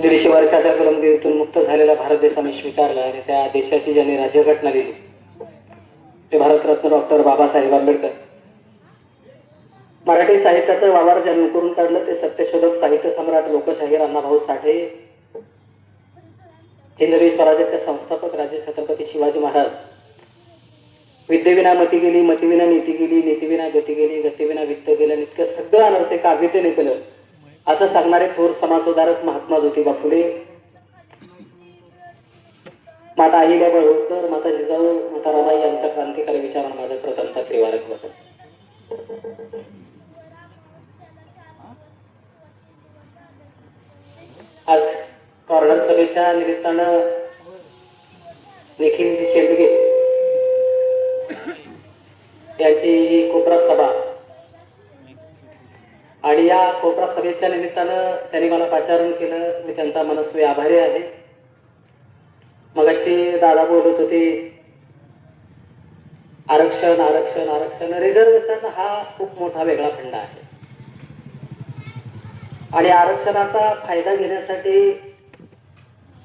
दीडशे वर्षाच्या कलमगिरीतून मुक्त झालेला भारत देश आम्ही स्वीकारला आणि त्या देशाची ज्यांनी राज्यघटना लिहिली ते भारतरत्न डॉक्टर बाबासाहेब आंबेडकर. मराठी साहित्याचं वावर ज्यांनी करून काढलं ते सत्यशोधक साहित्य सम्राट लोकशाहीर अण्णाभाऊ साठे हिंदवी स्वराज्याचे संस्थापक राजे छत्रपती शिवाजी महाराज. विद्येविना मती गेली मतीविना नीती गेली नीतीविना गती गेली गतीविना वित्त गेलं इतकं सगळं अनर्थ काव्यतेने केलं. असं सांगणारे थोर समाजसुधारक महात्मा ज्योतिबा फुले. माता अहिल्याबाई होळकर माता जिजाऊ माता रमाई यांच्या क्रांतिकारी विचार माझं प्रथमता त्रिवारक होतं. आज कॉर्नर सभेच्या निमित्तानं निखिलजी शेंडगे यांची ही कोपरा सभा आणि या कोपरा सभेच्या निमित्तानं त्यांनी मला पाचारण केलं. मी त्यांचा मनस्वी आभारी आहे. मगाशी दादा बोलत होते आरक्षण आरक्षण आरक्षण रिझर्वेशन हा खूप मोठा वेगळा खंड आहे. आणि आरक्षणाचा फायदा घेण्यासाठी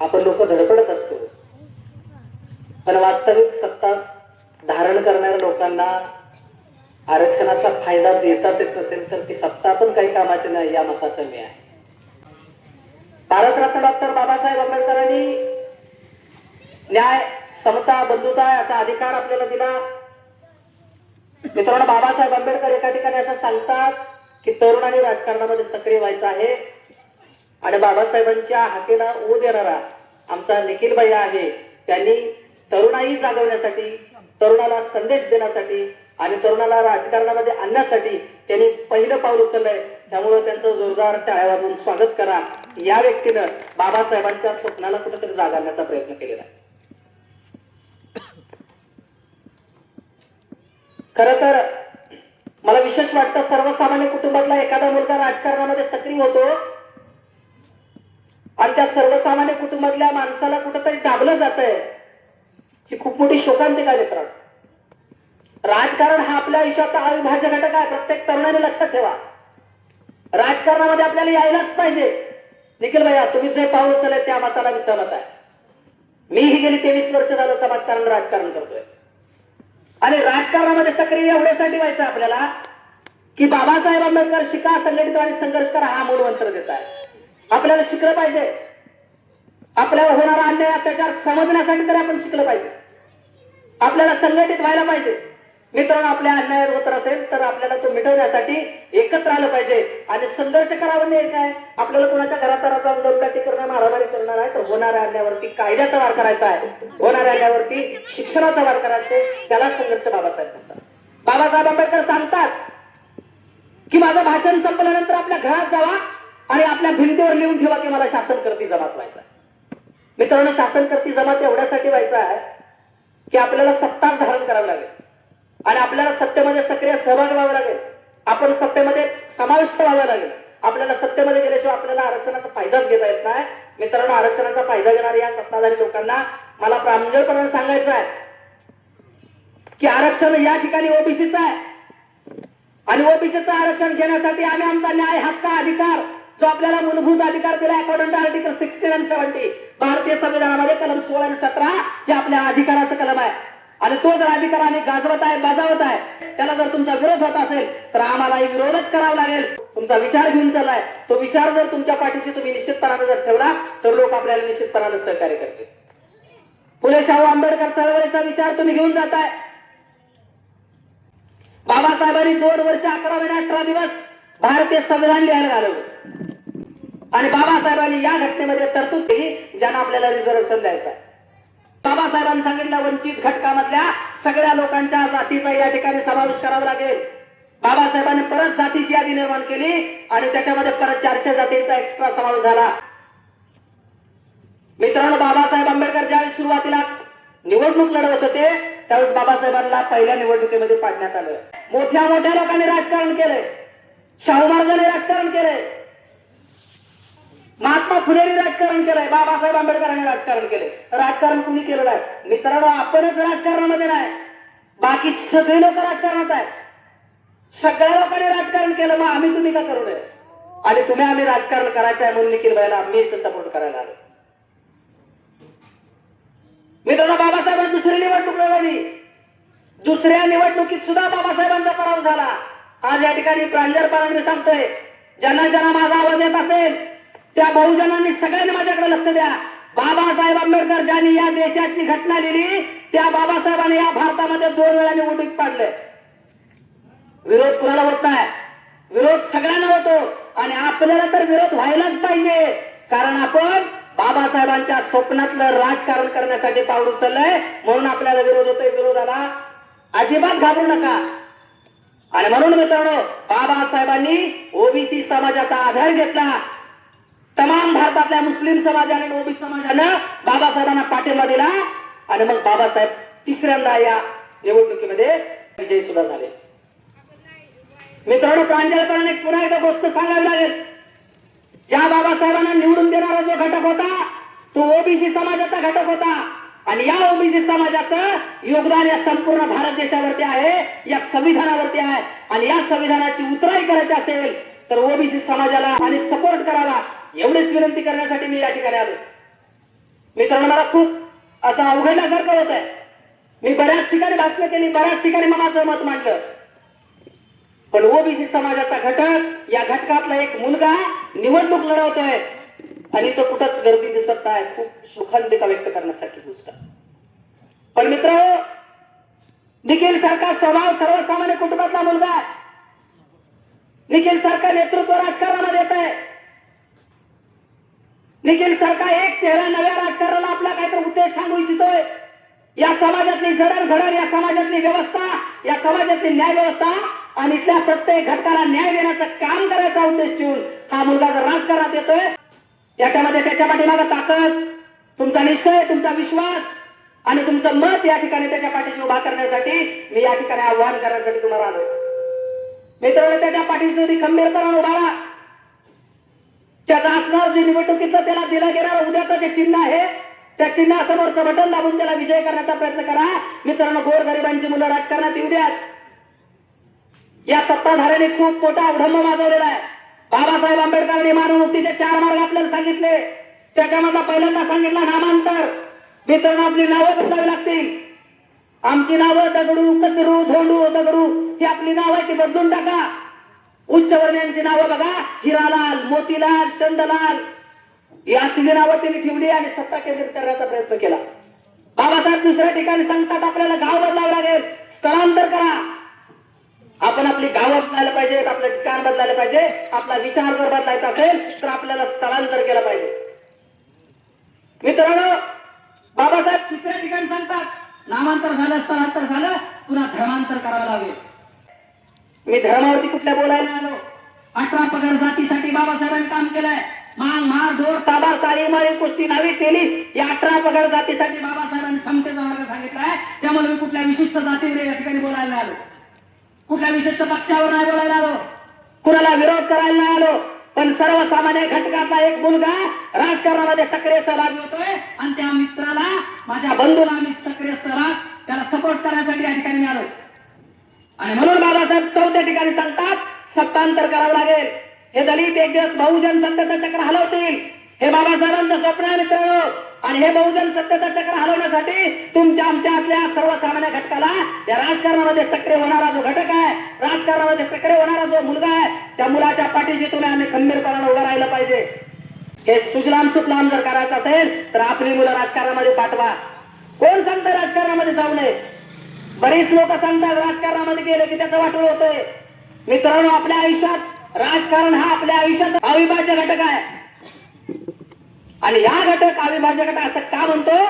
आपण लोक धडपडत असतो. पण वास्तविक सत्ता धारण करणाऱ्या लोकांना आरक्षणाचा फायदा देताच येत असेल तर ती सत्ता पण काही कामाची नाही या मताचं मी आहे. भारतरत्न डॉक्टर बाबासाहेब आंबेडकरांनी न्याय समता बंधुता याचा अधिकार आपल्याला दिला. मित्रांनो बाबासाहेब आंबेडकर एका ठिकाणी असं सांगतात की तरुणांनी राजकारणामध्ये सक्रिय व्हायचं आहे आणि बाबासाहेबांच्या हाकेला ओ देणारा आमचा निखिल भैया आहे त्यांनी तरुणाई जागवण्यासाठी तरुणाला संदेश देण्यासाठी आणि तरुणाला राजकारणामध्ये आणण्यासाठी त्यांनी पहिलं पाऊल उचललंय. त्यामुळे त्यांचं जोरदार टाळ्या वाजवून स्वागत करा. या व्यक्तीनं बाबासाहेबांच्या स्वप्नाला कुठेतरी जागाण्याचा प्रयत्न केलेला आहे. खर तर मला विशेष वाटतं सर्वसामान्य कुटुंबातला एखादा मुलगा राजकारणामध्ये सक्रिय होतो आणि त्या सर्वसामान्य कुटुंबातल्या माणसाला कुठंतरी दाबलं जात आहे ही खूप मोठी शोकांतिका आहे मित्रांनो. आपल्या आयुष्याचा अविभाज्य घटक आहे प्रत्येक तरुणाने लक्षात ठेवा. राजकारणामध्ये आपल्याला यायलाच पाहिजे. निखिल भैया तुम्ही जे पाऊल उचलले त्या मताला विसरत आहे. आहे मीही गेली तेवीस वर्ष झालं समाजकारण राजकारण करतोय. आणि राजकारणामध्ये सक्रिय एवढ्यासाठी व्हायचं आपल्याला की बाबासाहेब आंबेडकर शिका संघटित आणि संघर्ष करा हा मूलमंत्र देत आहे. आपल्याला शिकलं पाहिजे. आपल्याला होणारा अन्याय अत्याचार समजण्यासाठी तरी आपण शिकलं पाहिजे. आपल्याला संघटित व्हायला पाहिजे. मित्रांनो आपल्या अन्याय होत असेल तर आपल्याला तो मिटवण्यासाठी एकत्र आलं पाहिजे. आणि संघर्ष करावं नाही काय? आपल्याला कोणाच्या घरात जाऊन दौलकाटी करणं मारामारी करणार आहे तर होणाऱ्या अन्यायावरती कायद्याचा वार करायचा आहे. होणाऱ्या अन्यायावरती शिक्षणाचा वार करायचा आहे. त्याला संघर्ष बाबासाहेब म्हणतात. बाबासाहेब आंबेडकर सांगतात की माझं भाषण संपल्यानंतर आपल्या घरात जावा आणि आपल्या भिंतीवर लिहून ठेवा की मला शासन करती जमात व्हायचा आहे. मित्रांनो शासन करती जमात एवढ्यासाठी व्हायचा आहे की आपल्याला सत्ताच धारण करावं लागेल. आणि आपल्याला सत्तेमध्ये सक्रिय सहभाग व्हावा लागेल. आपण सत्तेमध्ये समाविष्ट व्हावं लागेल. आपल्याला सत्तेमध्ये गेल्याशिवाय आपल्याला आरक्षणाचा फायदाच घेता येत नाही. मित्रांनो आरक्षणाचा फायदा घेणाऱ्या या सत्ताधारी लोकांना मला प्रांजळपणाने सांगायचं आहे की आरक्षण या ठिकाणी ओबीसीचं आहे. आणि ओबीसीचं आरक्षण घेण्यासाठी आम्ही आमचा न्याय हक्क अधिकार जो आपल्याला मूलभूत अधिकार दिला अकॉर्डिंग टू आर्टिकल सिक्स्टीन आणि सेव्हन्टी भारतीय संविधानामध्ये कलम सोळा आणि सतरा हे आपल्या अधिकाराचं कलम आहे. आणि तो जर अधिकार आम्ही गाजवत आहे बजावत आहे त्याला जर तुमचा विरोध होत असेल तर आम्हालाही विरोधच करावा लागेल. तुमचा विचार घेऊन चालाय. तो विचार जर तुमच्या पाठीशी तुम्ही निश्चितपणाने जर ठेवला तर लोक आपल्याला निश्चितपणाने सहकार्य करतील. फुले शाहू आंबेडकर चळवळीचा विचार तुम्ही घेऊन जाताय. बाबासाहेबांनी दोन वर्ष अकरा महिने अठरा दिवस भारतीय संविधान लिहायला घालवलं. आणि बाबासाहेबांनी या घटनेमध्ये तरतूद केली ज्यांना आपल्याला रिझर्वेशन द्यायचं आहे. बाबासाहेबांनी सांगितलं वंचित घटकामधल्या सगळ्या लोकांच्या जातीचा या ठिकाणी समावेश करावा लागेल. बाबासाहेबांनी परत जातीची यादी निर्माण केली आणि त्याच्यामध्ये परत चारशे जातीचा एक्स्ट्रा समावेश झाला. मित्रांनो बाबासाहेब आंबेडकर ज्यावेळी सुरुवातीला निवडणूक लढवत होते त्यावेळेस बाबासाहेबांना पहिल्या निवडणुकीमध्ये पाडण्यात आलं. मोठ्या मोठ्या लोकांनी राजकारण केलंय. शाहू महाराजांनी राजकारण केलंय. महात्मा फुलेने राजकारण केलंय बाबासाहेब आंबेडकरांनी राजकारण केले राजकारण कुणी केलेलं आहे मित्रांनो आपणच राजकारणामध्ये नाही. बाकी सगळे लोक राजकारणात आहे सगळ्या लोकांनी राजकारण केलं मग आम्ही तुम्ही का करू नये? आणि तुम्ही आम्ही राजकारण करायचं आहे म्हणून निखिल भाईला आम्ही इथं सपोर्ट करायला आलो. मित्रांनो बाबासाहेबांनी दुसरी निवडणूक लढवली दुसऱ्या निवडणुकीत सुद्धा बाबासाहेबांचा पराभव झाला. आज या ठिकाणी प्रांजळपणाने मी सांगतोय ज्यांना ज्यांना माझा आवाज येत असेल त्या बहुजनांनी सगळ्यांनी माझ्याकडे लक्ष द्या. बाबासाहेब आंबेडकर ज्यांनी या देशाची घटना लिहिली त्या बाबासाहेबांनी या भारतामध्ये दोन वेळा उडीत पाडले. विरोध कुणाला होत नाही? विरोध सगळ्यांना होतो. आणि आपल्याला तर विरोध व्हायलाच पाहिजे. कारण आपण बाबासाहेबांच्या स्वप्नातलं राजकारण करण्यासाठी पाऊल उचललंय. म्हणून आपल्याला विरोध होतोय. विरोधाला अजिबात घाबरू नका. आणि म्हणून मित्रांनो बाबासाहेबांनी ओबीसी समाजाचा आधार घेतला. तमाम भारतातल्या मुस्लिम समाजाने आणि ओबीसी समाजानं बाबासाहेबांना पाठिंबा दिला आणि मग बाबासाहेब तिसऱ्यांदा या निवडणुकीमध्ये विजयी सुद्धा झाले. मित्रांनो प्रांजलकरांनी पुन्हा एकदा गोष्ट सांगावी लागेल. ज्या बाबासाहेबांना निवडून देणारा जो घटक होता तो ओबीसी समाजाचा घटक होता. आणि या ओबीसी समाजाचं योगदान या संपूर्ण भारत देशावरती आहे या संविधानावरती आहे. आणि या संविधानाची उतराई करायची असेल तर ओबीसी समाजाला आणि सपोर्ट करावा. एवढीच विनंती करण्यासाठी मी या ठिकाणी आलो मित्रांनो मला खूप असं अवघडल्यासारखं होत आहे मी बऱ्याच ठिकाणी भाषण केली बऱ्याच ठिकाणी मनाचं मत मांडलं. पण ओबीसी समाजाचा घटक या घटकातला एक मुलगा निवडणूक लढवतोय आणि तो कुठंच गर्दी दिसत नाही खूप सुखांतिका व्यक्त करण्यासाठी गोष्ट. पण मित्र निखिल सारखा स्वभाव सर्वसामान्य कुटुंबातला मुलगा निखिल सारखा नेतृत्व राजकारणामध्ये येत आहे निखिल सारखा एक चेहरा नव्या राजकारणाला आपला काहीतरी उद्देश सांगू इच्छितोय. या समाजातली जडणघडण या समाजातली व्यवस्था या समाजातली न्याय व्यवस्था आणि इथल्या प्रत्येक घटकाला न्याय देण्याचं काम करायचा उद्देश ठेवून हा मुलगा जर राजकारणात येतोय याच्यामध्ये त्याच्या पाठीमागं ताकद तुमचा निश्चय तुमचा विश्वास आणि तुमचं मत या ठिकाणी त्याच्या पाठीशी उभा करण्यासाठी मी या ठिकाणी आव्हान करण्यासाठी तुम्हाला आलो मित्रांनो त्याच्या पाठीशी तुम्ही खंबीरपणाने उभा राहा. त्याचा असणार जे निवडणुकीतलं त्याला दिला गेला उद्याचं जे चिन्ह आहे त्या चिन्हासमोरचं बटन दाबून त्याला विजय करण्याचा प्रयत्न करा. मित्रांनो गोरगरिबांची मुलं राजकारणात येऊ द्या या सत्ताधाऱ्याने खूप मोठा अवढंब माजवलेला आहे. बाबासाहेब आंबेडकरांनी मानवमुक्तीचे चार मार्ग आपल्याला सांगितले. त्याच्यामधला पहिल्यांदा सांगितला नामांतर. मित्रांनो आपली नावं बदलावी लागतील. आमची नावं दगडू कचरू धोंडू दगडू ही आपली नावं आहे ती बदलून टाका. उच्चवर्ण्यांची नावं बघा. हिरालाल मोतीलाल चंदलाल. या असली नावं त्यांनी ठेवली आणि सत्ता केंद्रित करण्याचा प्रयत्न केला. बाबासाहेब दुसऱ्या ठिकाणी सांगतात आपल्याला गाव बदलावं लागेल. स्थलांतर करा. आपण आपली गावं बदलायला पाहिजे आपलं ठिकाण बदलायला पाहिजे. आपला विचार जर बदलायचा असेल तर आपल्याला स्थलांतर केलं पाहिजे. मित्रांनो बाबासाहेब दुसऱ्या ठिकाणी सांगतात नामांतर झालं स्थलांतर झालं पुन्हा धर्मांतर करावं लागेल. मी धर्मावरती कुठल्या बोलायला आलो? अठरा पगार जातीसाठी बाबासाहेबांनी काम केलंय. मान मार ढोर चाबा साळी माळी कुस्ती नावी केली या अठरा पगार जातीसाठी बाबासाहेबांनी समतेचा मार्ग सांगितलाय. त्यामुळे मी कुठल्या विशिष्ट जातीवर या ठिकाणी बोलायला आलो? कुठल्या विशिष्ट पक्षावर नाही बोलायला आलो? कुणाला विरोध करायला नाही आलो? पण सर्वसामान्य घटकातला एक मुलगा राजकारणामध्ये सक्रिय सहभागी होतोय. आणि त्या मित्राला माझ्या बंधूला मी सक्रिय सहभाग त्याला सपोर्ट करण्यासाठी या ठिकाणी मी आलो. आणि म्हणून बाबासाहेब चौथ्या ठिकाणी सांगतात सत्तांतर करावं लागेल. हे दलित एक दिवस बहुजन सत्तेचा चक्र हलवतील. हे बाबासाहेबांचं स्वप्न आहे मित्रांनो. आणि हे बहुजन सत्तेचा चक्र हलवण्यासाठी तुमच्या आमच्या आपल्या सर्वसामान्य घटकाला या राजकारणामध्ये सक्रिय होणारा जो घटक आहे राजकारणामध्ये सक्रिय होणारा जो मुलगा आहे त्या मुलाच्या पाठीशी तुम्ही आम्ही खंबीरपणाने उभं राहिलं पाहिजे. हे सुजलाम सुफलाम जर करायचं असेल तर आपली मुलं राजकारणामध्ये पाठवा. कोण सांगतं राजकारणामध्ये जाऊ नये? बरेच लोक सांगतात राजकारणामध्ये गेले की त्याचं वाटोळ होतंय. मित्रांनो आपल्या आयुष्यात राजकारण हा आपल्या आयुष्याचा अविभाज्य घटक आहे. आणि या घटक अविभाज्य घटक असं का म्हणतो?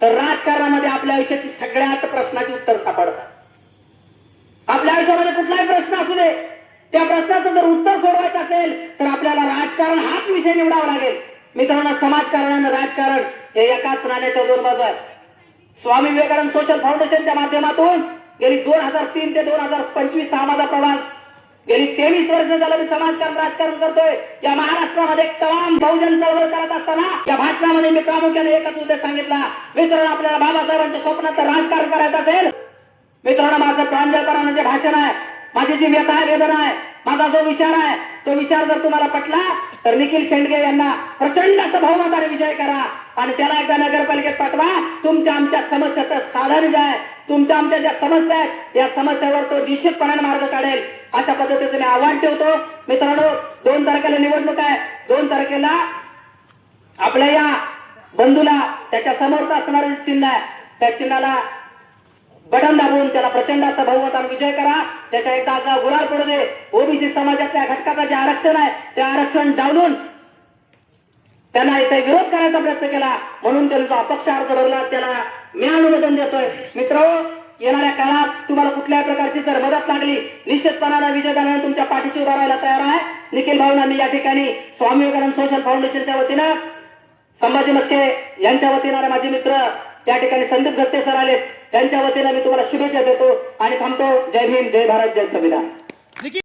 तर राजकारणामध्ये आपल्या आयुष्याची सगळ्यात प्रश्नाची उत्तर सापडतात. आपल्या आयुष्यामध्ये कुठलाही प्रश्न असू दे त्या प्रश्नाचं जर उत्तर सोडवायचं असेल तर आपल्याला राजकारण हाच विषय निवडावा लागेल. मित्रांनो समाजकारण आणि राजकारण हे एकाच नाण्याच्या दोन बाजू आहेत. स्वामी विवेकानंद सोशल फाउंडेशनच्या माध्यमातून गेली दोन हजार तीन ते दोन हजार पंचवीस हा माझा प्रवास. गेली तेवीस वर्ष झालं मी समाजकारण राजकारण करतोय. या महाराष्ट्रामध्ये तमाम बहुजन चळवळ करत असताना या भाषणामध्ये मी प्रामुख्याने एकच उद्देश सांगितला. मित्रांनो आपल्याला बाबासाहेबांच्या स्वप्नात राजकारण करायचं असेल मित्रांनो माझं प्रांजळपणानं जे भाषण आहे माझी जी व्यथा आहे वेदना आहे माझा जो विचार आहे तो विचार जर तुम्हाला पटला तर निखिल शेंडगे यांना प्रचंड असं बहुमताने विजय करा. आणि त्याला एकदा नगरपालिकेत पाठवा. तुमच्या आमच्या समस्याचं साधन जे आहे तुमच्या आमच्या ज्या समस्या आहेत या समस्यावर तो निश्चितपणाने मार्ग काढेल. अशा पद्धतीचं मी आव्हान ठेवतो. मित्रांनो दोन तारखेला निवडणूक आहे. दोन तारखेला आपल्या या बंधूला त्याच्या समोरचा असणारे चिन्ह आहे त्या चिन्हाला बटन दाबून त्याला प्रचंड असा बहुमताने विजय करा. त्याच्या एकदा आगा गुलाल पडू दे. ओबीसी समाजातल्या घटकाचं जे आरक्षण आहे ते आरक्षण डावलून त्यांना इथे विरोध करायचा प्रयत्न केला म्हणून त्यांनी जो अपक्ष अर्ज भरला त्याला मी अनुमोदन देतोय. मित्र येणाऱ्या काळात तुम्हाला कुठल्याही प्रकारची जर मदत लागली निश्चितपणाने विजयदानाने तुमच्या पाठीशी उभा राहायला तयार आहे. निखिल भाऊना मी या ठिकाणी स्वामी विवेकानंद सोशल फाउंडेशनच्या वतीनं संभाजी मस्के यांच्या वतीनं माझे मित्र त्या ठिकाणी संदीप गस्ते सर आले त्यांच्या वतीनं मी तुम्हाला शुभेच्छा देतो आणि थांबतो. जय भीम जय भारत जय संविधान.